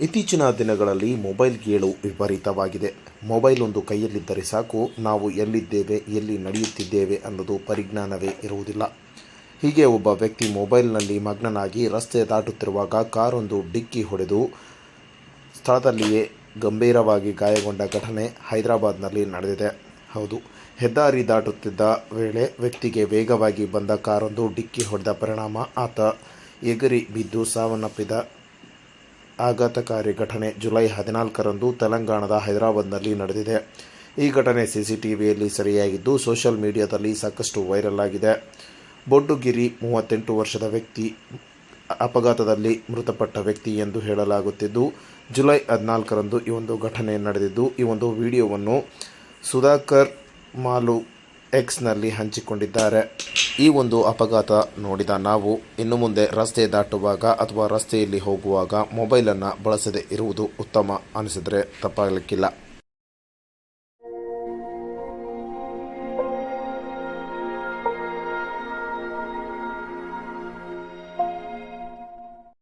ಇತ್ತೀಚಿನ ದಿನಗಳಲ್ಲಿ mobile ಗೇಳು ವಿಪರೀತವಾಗಿದೆ. Mobile ಒಂದು ಕೈಯಲ್ಲಿದ್ದರೆ ಸಾಕು, ನಾವು ಎಲ್ಲಿದ್ದೇವೆ, ಎಲ್ಲಿ ನಡೆಯುತ್ತಿದ್ದೇವೆ ಅನ್ನೋದು ಪರಿಜ್ಞಾನವೇ ಇರುವುದಿಲ್ಲ. ಹೀಗೆ ಒಬ್ಬ ವ್ಯಕ್ತಿ ಮೊಬೈಲ್ನಲ್ಲಿ ಮಗ್ನನಾಗಿ ರಸ್ತೆ ದಾಟುತ್ತಿರುವಾಗ ಕಾರೊಂದು ಡಿಕ್ಕಿ ಹೊಡೆದು ಸ್ಥಳದಲ್ಲಿಯೇ ಗಂಭೀರವಾಗಿ ಗಾಯಗೊಂಡ ಘಟನೆ ಹೈದರಾಬಾದ್ನಲ್ಲಿ ನಡೆದಿದೆ. ಹೌದು, ಹೆದ್ದಾರಿ ದಾಟುತ್ತಿದ್ದ ವೇಳೆ ವ್ಯಕ್ತಿಗೆ ವೇಗವಾಗಿ ಬಂದ ಕಾರೊಂದು ಡಿಕ್ಕಿ ಹೊಡೆದ ಪರಿಣಾಮ. ಆತ ಎಗರಿ ಬಿದ್ದು ಸಾವನ್ನಪ್ಪಿದ ಆಘಾತಕಾರಿ ಘಟನೆ ಜುಲೈ ಹದಿನಾಲ್ಕರಂದು ತೆಲಂಗಾಣದ ಹೈದರಾಬಾದ್ನಲ್ಲಿ ನಡೆದಿದೆ. ಈ ಘಟನೆ ಸಿಸಿಟಿವಿಯಲ್ಲಿ ಸೆರೆಯಾಗಿದ್ದು, ಸೋಷಿಯಲ್ ಮೀಡಿಯಾದಲ್ಲಿ ಸಾಕಷ್ಟು ವೈರಲ್ ಆಗಿದೆ. ಬೊಡ್ಡುಗಿರಿ ಮೂವತ್ತೆಂಟು ವರ್ಷದ ವ್ಯಕ್ತಿ, ಅಪಘಾತದಲ್ಲಿ ಮೃತಪಟ್ಟ ವ್ಯಕ್ತಿ ಎಂದು ಹೇಳಲಾಗುತ್ತಿದ್ದು, ಜುಲೈ ಹದಿನಾಲ್ಕರಂದು ಈ ಒಂದು ಘಟನೆ ನಡೆದಿದ್ದು, ಈ ಒಂದು ವಿಡಿಯೋವನ್ನು ಸುಧಾಕರ್ ಮಾಲು ಎಕ್ಸ್ನಲ್ಲಿ ಹಂಚಿಕೊಂಡಿದ್ದಾರೆ. ಈ ಒಂದು ಅಪಘಾತ ನೋಡಿದ ನಾವು, ಇನ್ನು ಮುಂದೆ ರಸ್ತೆ ದಾಟುವಾಗ ಅಥವಾ ರಸ್ತೆಯಲ್ಲಿ ಹೋಗುವಾಗ ಮೊಬೈಲನ್ನು ಬಳಸದೇ ಇರುವುದು ಉತ್ತಮ ಅನಿಸಿದರೆ ತಪ್ಪಾಗಲಿಕ್ಕಿಲ್ಲ.